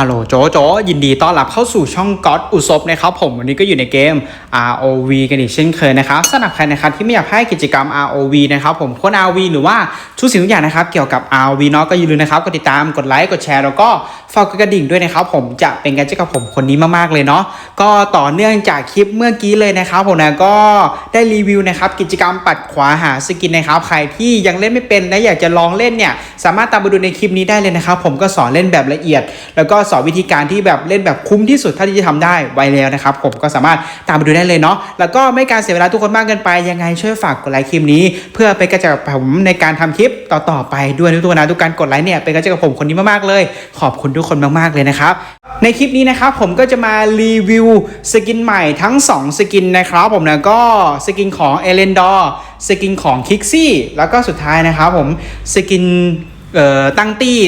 ฮัลโหลโจโจยินดีต้อนรับเข้าสู่ช่องก็อดอุศบนะครับผมวันนี้ก็อยู่ในเกม ROV กันอีกเช่นเคยนะครับสำหรับใครนะครับที่ไม่อยากให้กิจกรรม ROV นะครับผมโค้ด ROV หรือว่าทุกสิ่งทุกอย่างนะครับเกี่ยวกับ ROV เนาะก็อย่าลืมนะครับกดติดตามกดไลค์กดแชร์แล้วก็ฝากกดกระดิ่งด้วยนะครับผมจะเป็นกันเจ้ากับผมคนนี้มากๆเลยเนาะก็ต่อเนื่องจากคลิปเมื่อกี้เลยนะครับผมนะก็ได้รีวิวนะครับกิจกรรมปัดขวาหาสกินนะครับใครที่ยังเล่นไม่เป็นและอยากจะลองเล่นเนี่ยสามารถตามไปดูในคลิปนี้ได้เลยนะครับผมก็สอนเล่นแบบละเอียด แล้วก็สอนวิธีการที่แบบเล่นแบบคุ้มที่สุดเท่าที่จะทำได้ไวแล้วนะครับผมก็สามารถตามไปดูได้เลยเนาะแล้วก็ไม่การเสียเวลาทุกคนมากเกินไปยังไงช่วยฝากกดไลค์คลิปนี้ เพื่อเป็นกระจายผมในการทำคลิปต่อๆไปด้วยทุกคนนะทุกการกดไลค์เนี่ยเป็นกระจายกับผมคนนี้มากๆเลย ขอบคุณทุกคนมากๆเลยนะครับในคลิปนี้นะครับผมก็จะมารีวิวสกินใหม่ทั้ง 2 สกินนะครับผมนะก็สกินของเอเลนดอร์สกินของคิกซี่แล้วก็สุดท้ายนะครับผมสกินเอ่อตั้งตี้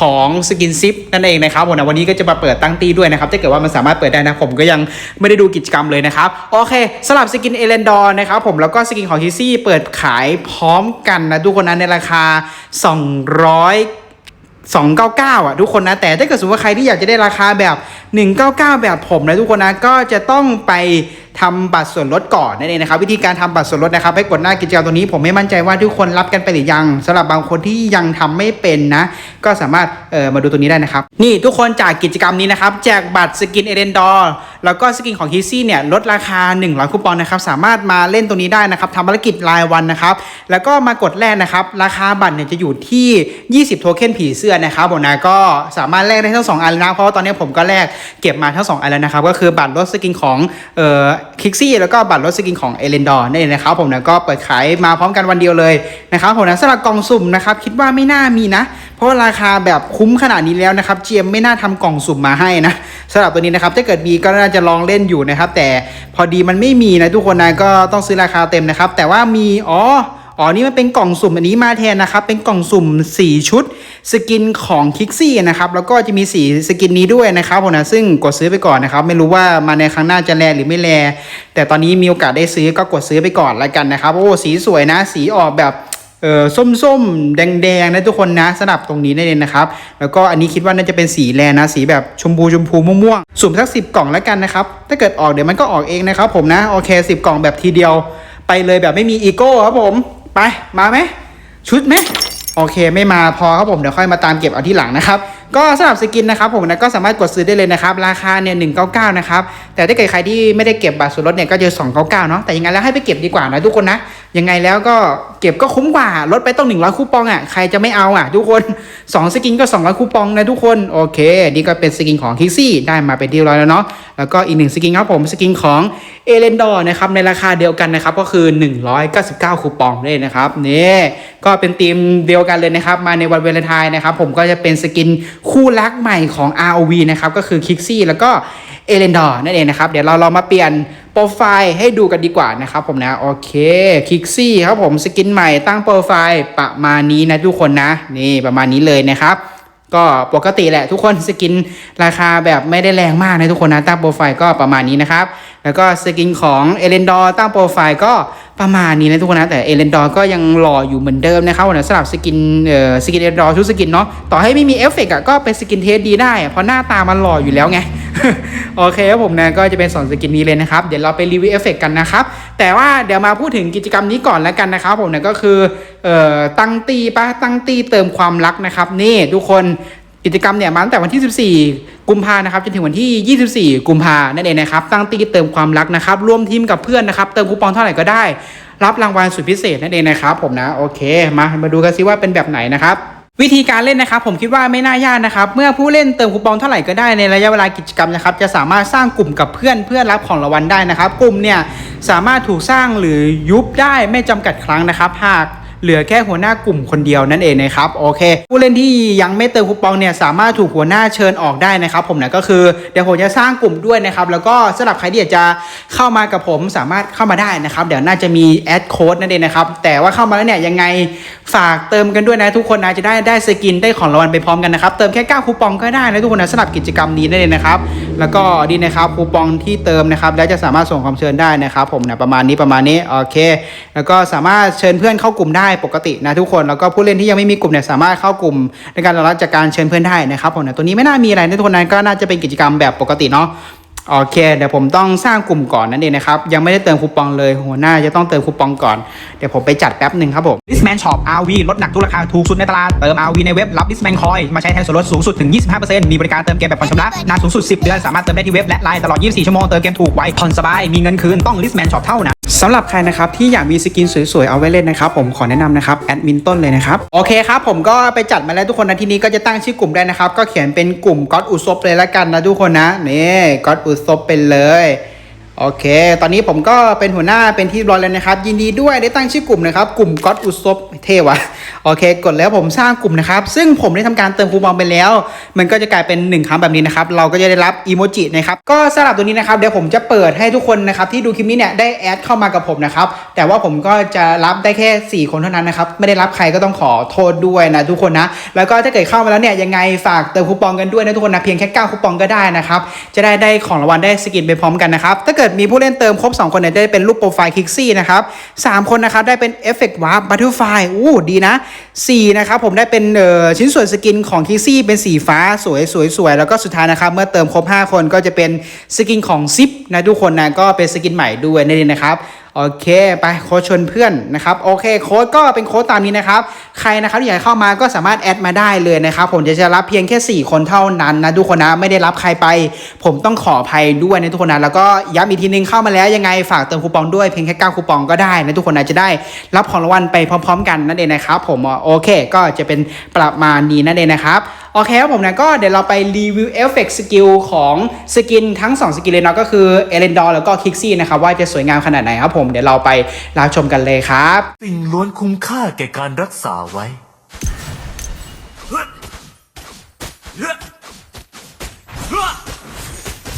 ของสกินซิปนั่นเองนะครับผมนะวันนี้ก็จะมาเปิดตั้งตีด้วยนะครับถ้าเกิดว่ามันสามารถเปิดได้นะผมก็ยังไม่ได้ดูกิจกรรมเลยนะครับ โอเคสำหรับสกินเอเลนดอร์นะครับผมแล้วก็สกินของคิซี่เปิดขายพร้อมกันนะทุกคนนะในราคา 200 299 อะทุกคนนะ แต่ถ้าเกิดสมมติว่าใครที่อยากจะได้ราคาแบบ 199 แบบผมนะทุกคนนะ ก็จะต้องไป ทำบัตรส่วนลดก่อนนั่นเองนะครับวิธีการทำบัตรส่วนลดนะครับให้กดหน้ากิจกรรมตัวนี้ ผมไม่มั่นใจว่าทุกคนรับกันไปหรือยังสำหรับบางคนที่ยังทำไม่เป็นนะ ก็สามารถเอ่อมาดูตัวนี้ได้นะครับ นี่ทุกคนจากกิจกรรมนี้นะครับแจกบัตรสกินเอเดนดอร์แล้วก็สกินของคิซี่เนี่ยลดราคา 100 คูปองนะครับสามารถมาเล่นตัวนี้ได้นะครับทำภารกิจรายวันนะครับแล้วก็มากดแลกนะครับราคาบัตรเนี่ยจะอยู่ที่ 20 โทเค็นผีเสื้อนะครับผมนะก็สามารถแลกได้ทั้งสองอันนะเพราะว่าตอนนี้ผมก็แลกเก็บมาทั้งสองอันแล้วนะครับก็คือบัตรลดสกินของเอ่อ คิกซี่แล้วก็บัตรลดสกินของเอเลนดอร์นี่นะครับผมนะก็เปิดขายมาพร้อมกันวันเดียวเลยนะครับผมนะสำหรับกล่องสุ่มนะครับคิดว่าไม่น่ามีนะ เพราะว่าราคาแบบคุ้มขนาดนี้แล้วนะครับเจียมไม่น่าทำกล่องสุ่มมาให้นะสำหรับตัวนี้นะครับถ้าเกิดมีก็น่าจะลองเล่นอยู่นะครับ แต่พอดีมันไม่มีนะทุกคนนะก็ต้องซื้อราคาเต็มนะครับ แต่ว่ามีอ๋อ อ๋อนี่มันเป็นกล่องสุ่มอันนี้มาแทนนะครับ เป็นกล่องสุ่ม 4 ชุด สกินของคิกซี่นะครับ แล้วก็จะมีสีสกินนี้ด้วยนะครับผมนะซึ่งกดซื้อไปก่อนนะครับ ไม่รู้ว่ามาในครั้งหน้าจะแลหรือไม่แล แต่ตอนนี้มีโอกาสได้ซื้อก็กดซื้อไปก่อนล้วกันนะครับ โอ้สีสวยนะ สีออกแบบเออส้มๆ แดงๆนะทุกคนนะสนับตรงนี้ได้เลยนะครับ แล้วก็อันนี้คิดว่าน่าจะเป็นสีแลนะ สีแบบชมพูชมพูม่วงๆสุ่มสักสิบกล่องแล้วกันนะครับ ถ้าเกิดออกเดี๋ยวมันก็ออกเองนะครับผมนะ โอเคสิบกล่องแบบทีเดียว ไปเลยแบบไม่มีอีโก้ครับผม ไปมาไหมชุดไหมโอเค ไม่มาพอครับผมเดี๋ยวค่อยมาตามเก็บเอาที่หลังนะครับ ก็สำหรับสกินนะครับผมนะก็สามารถกดซื้อได้เลยนะครับ ราคาเนี่ยหนึ่งเก้าเก้านะครับ แต่ถ้าเกิดใครที่ไม่ได้เก็บบัตรส่วนลดเนี่ยก็จะสองเก้าเก้าเนาะแต่ยังไงแล้วให้ไปเก็บดีกว่านะทุกคนนะยังไงแล้วก็เก็บก็คุ้มกว่าลดไปต้องหนึ่งร้อยคูปองอะใครจะไม่เอาอะ ทุกคนสองสกินก็สองร้อยคูปองนะทุกคนโอเคนี่ก็เป็นสกินของคิกซี่ได้มาเป็นที่ร้อยแล้วเนาะแล้วก็อีกหนึ่งสกินครับผมสกินของเอเลนดอร์นะครับในราคาเดียวกันนะครับก็คือ 199 คูปองเลยนะครับนี่ก็เป็นธีมเดียวกันเลยนะครับมาในวันเวลนไทน์นะครับผมก็จะเป็นสกินคู่รักใหม่ของ ROV นะครับก็คือคิกซี่แล้วก็เอเลนดอร์นั่นเองนะครับ เดี๋ยวเราเรามาเปลี่ยนโปรไฟล์ให้ดูกันดีกว่านะครับผมนะโอเคคิกซี่ครับผมสกินใหม่ตั้งโปรไฟล์ประมาณนี้นะทุกคนนะ นี่ประมาณนี้เลยนะครับก็ปกติแหละทุกคนสกินราคาแบบไม่ได้แรงมากนะทุกคนนะตั้งโปรไฟล์ก็ประมาณนี้นะครับ แล้วก็สกินของเอเลนดอร์ตั้งโปรไฟล์ก็ประมาณนี้นะทุกคนนะ แต่เอเลนดอร์ก็ยังหล่ออยู่เหมือนเดิมนะครับนะสำหรับสกินเอ่อสกินเอเลนดอร์ชุดสกินเนาะต่อให้ไม่มีเอฟเฟกต์อะก็เป็นสกินเทสดีได้ เพราะหน้าตามันหล่ออยู่แล้วไง โอเคครับผมนะก็จะเป็นสองสกินนี้เลยนะครับ เดี๋ยวเราไปรีวิวเอฟเฟกต์กันนะครับ แต่ว่าเดี๋ยวมาพูดถึงกิจกรรมนี้ก่อนแล้วกันนะครับผมนะก็คือเอ่อตั้งตีปะตั้งตีเติมความรักนะครับนี่ทุกคน กิจกรรมเนี่ยมาตั้งแต่วันที่ 14 กุมภานะครับจนถึงวันที่ 24 กุมภานั่นเองนะครับ ตั้งตีเติมความรักนะครับร่วมทีมกับเพื่อนนะครับ เติมคูปองเท่าไหร่ก็ได้ รับรางวัลสุดพิเศษนั่นเองนะครับ ผมนะโอเค มามาดูกันซิว่าเป็นแบบไหนนะครับวิธีการเล่นนะครับผมคิดว่าไม่น่ายากนะครับ เมื่อผู้เล่นเติมคูปองเท่าไหร่ก็ได้ในระยะเวลากิจกรรมนะครับ จะสามารถสร้างกลุ่มกับเพื่อนเพื่อรับของรางวัลได้นะครับ กลุ่มเนี่ยสามารถถูกสร้างหรือยุบได้ไม่จำกัดครั้งนะครับ หาก เหลือแค่หัวหน้ากลุ่มคนเดียวนั่นเองนะครับโอเค ผู้เล่นที่ยังไม่เติมคูปองเนี่ยสามารถถูกหัวหน้าเชิญออกได้นะครับ ผมนะก็คือเดี๋ยวผมจะสร้างกลุ่มด้วยนะครับแล้วก็สำหรับใครที่อยากจะเข้ามากับผมสามารถเข้ามาได้นะครับ เดี๋ยวน่าจะมีแอดโค้ดนั่นเองนะครับแต่ว่าเข้ามาแล้วเนี่ยยังไงฝากเติมกันด้วยนะทุกคนนะจะได้ได้สกินได้ของรางวัลไปพร้อมกันนะครับเติมแค่9คูปองก็ได้นะทุกคนนะสำหรับกิจกรรมนี้นั่นเองนะครับแล้วก็ดีนะครับคูปองที่เติมนะครับแล้วจะสามารถส่งความเชิญได้นะครับ ผมนะประมาณนี้ประมาณนี้โอเค แล้วก็สามารถเชิญเพื่อนเข้ากลุ่มได้ได้ปกตินะทุกคนแล้วก็ผู้เล่นที่ยังไม่มีกลุ่มเนี่ยสามารถเข้ากลุ่มในการรับจากการเชิญเพื่อนได้นะครับผมนะตัวนี้ไม่น่ามีอะไรนทุกคนนั้นก็น่าจะเป็นกิจกรรมแบบปกติเนาะโอเคเดี๋ยวผมต้องสร้างกลุ่มก่อนนั่นเองนะครับยังไม่ได้เติมคูปองเลยหัวหน้าจะต้องเติมคูปองก่อน เดี๋ยวผมไปจัดแป๊บหนึ่งครับผม Disman Shop RV ลดหนักทุกราคาถูกสุดในตลาด เติม RV ในเว็บรับ Disman Coin มาใช้แทนส่วนลดสูงสุดถึง 25%มีบริการเติมเกมแบบผ่อนชำระนานสูงสุด 10 เดือน สามารถเติมได้ที่เว็บและไลน์ตลอด 24 ชั่วโมงเติมเกมถูกไวผ่อนสบายมีเงินคืนต้อง Disman Shop เท่านั้น สำหรับใครนะครับที่อยากมีสกินสวยๆ เอาไว้เล่นนะครับผมขอแนะนำนะครับแอดมินต้นเลยนะครับโอเคครับผมก็ไปจัดมาแล้วทุกคนนะที่นี้ก็จะตั้งชื่อกลุ่มได้นะครับก็เขียนเป็นกลุ่มก็อตอุซบเลยละกันนะทุกคนนะนี่ก็อตอุซบเป็นเลยโอเค ตอนนี้ผมก็เป็นหัวหน้าเป็นที่ร้อยแล้วนะครับ ยินดีด้วยได้ตั้งชื่อกลุ่มนะครับ กลุ่มก็อตอุซบ เท่วะโอเค กดแล้วผมสร้างกลุ่มนะครับ ซึ่งผมได้ทำการเติมคูปองไปแล้ว มันก็จะกลายเป็น 1ครั้งแบบนี้นะครับ เราก็จะได้รับอีโมจินะครับ ก็สำหรับตัวนี้นะครับ เดี๋ยวผมจะเปิดให้ทุกคนนะครับที่ดูคลิปนี้เนี่ยได้แอดเข้ามากับผมนะครับ แต่ว่าผมก็จะรับได้แค่ 4 คนเท่านั้นนะครับ ไม่ได้รับใครก็ต้องขอโทษด้วยนะทุกคนนะ แล้วก็ถ้าเกิดเข้ามาแล้วเนี่ยยังไงฝากเติมคูปองกันด้วยนะทุกคนนะ เพียงแค่9คูปองก็ได้นะครับ จะได้ได้ของรางวัลได้สกินไปพร้อมกันนะครับ ถ้าเกิดมีผู้เล่นเติมครบ 2 คนเนี่ยได้เป็นรูปโปรไฟล์คิกซี่นะครับสามคนนะครับได้เป็นเอฟเฟกต์วาร์ปบัตเตอร์ไฟอู้ดีนะ 4 นะครับผมได้เป็นเออชิ้นส่วนสกินของคิซี่เป็นสีฟ้าสวยสวยสวยแล้วก็สุดท้ายนะครับ เมื่อเติมครบ 5 คนก็จะเป็นสกินของซิปนะทุกคนนะก็เป็นสกินใหม่ด้วยนั่นเองนะครับ โอเค ไปโค้ดชวนเพื่อนนะครับ โอเคโค้ดก็เป็นโค้ดตามนี้นะครับ ใครนะครับที่อยากเข้ามาก็สามารถแอดมาได้เลยนะครับ ผมจะจะรับเพียงแค่ 4 คนเท่านั้นนะทุกคนนะ ไม่ได้รับใครไป ผมต้องขออภัยด้วยนะทุกคนนะ แล้วก็ย้ำอีกทีนึงเข้ามาแล้วยังไงฝากเติมคูปองด้วยเพียงแค่9คูปองก็ได้นะทุกคนนะจะได้รับของรางวัลไปพร้อม ๆ กันนั่นเองนะครับ ผมโอเค ก็จะเป็นประมาณนี้นั่นเองนะครับ โอเคครับผมนะก็เดี๋ยวเราไปรีวิวเอฟเฟกต์สกิลของสกินทั้ง 2 สกินเลยเนาะก็คือเอเลนดอร์แล้วก็คิกซี่นะครับว่าจะสวยงามขนาดไหนครับผมเดี๋ยวเราไปรับชมกันเลยครับสิ่งล้วนคุ้มค่าแก่การรักษาไว้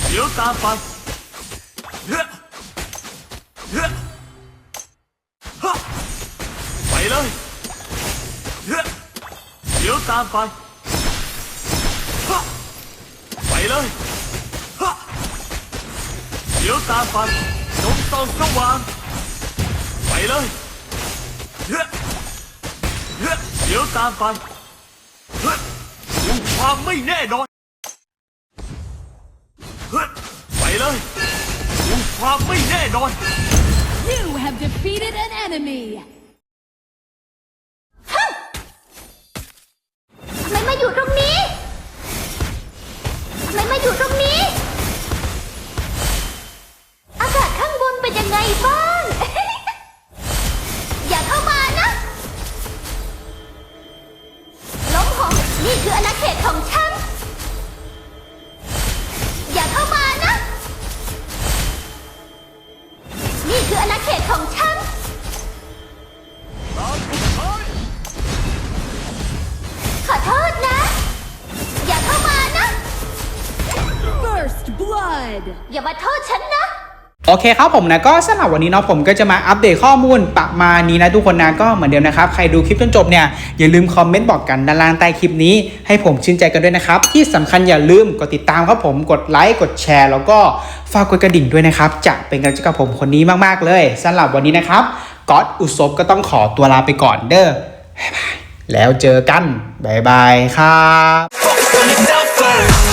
เดี๋ยวตามไปไปเลยเดี๋ยวตามไปไป ตามไปจงส่องสว่าง ไปเลยเฮ้เฮ้เดี๋ยวตามไปเฮ้ดูความไม่แน่นอนเฮ้ไปเลยดูความไม่แน่นอน You have defeated an enemy. 정참! 거듭나! 야마토바나! First blood! 야마토 โอเคครับผมนะก็สำหรับวันนี้เนาะผมก็จะมาอัปเดตข้อมูลประมาณนี้นะทุกคนนะก็เหมือนเดิมนะครับ ใครดูคลิปจนจบเนี่ยอย่าลืมคอมเมนต์บอกกันด้านล่างใต้คลิปนี้ให้ผมชื่นใจกันด้วยนะครับ ที่สำคัญอย่าลืมกดติดตามครับผมกดไลค์กดแชร์ แล้วก็ฝากกดกระดิ่งด้วยนะครับจะเป็นกำลังใจกับผมคนนี้มากๆเลยสำหรับวันนี้นะครับก๊อตอุศบก็ต้องขอตัวลาไปก่อนเด้อบ๊ายบายแล้วเจอกันบ๊ายบายครับ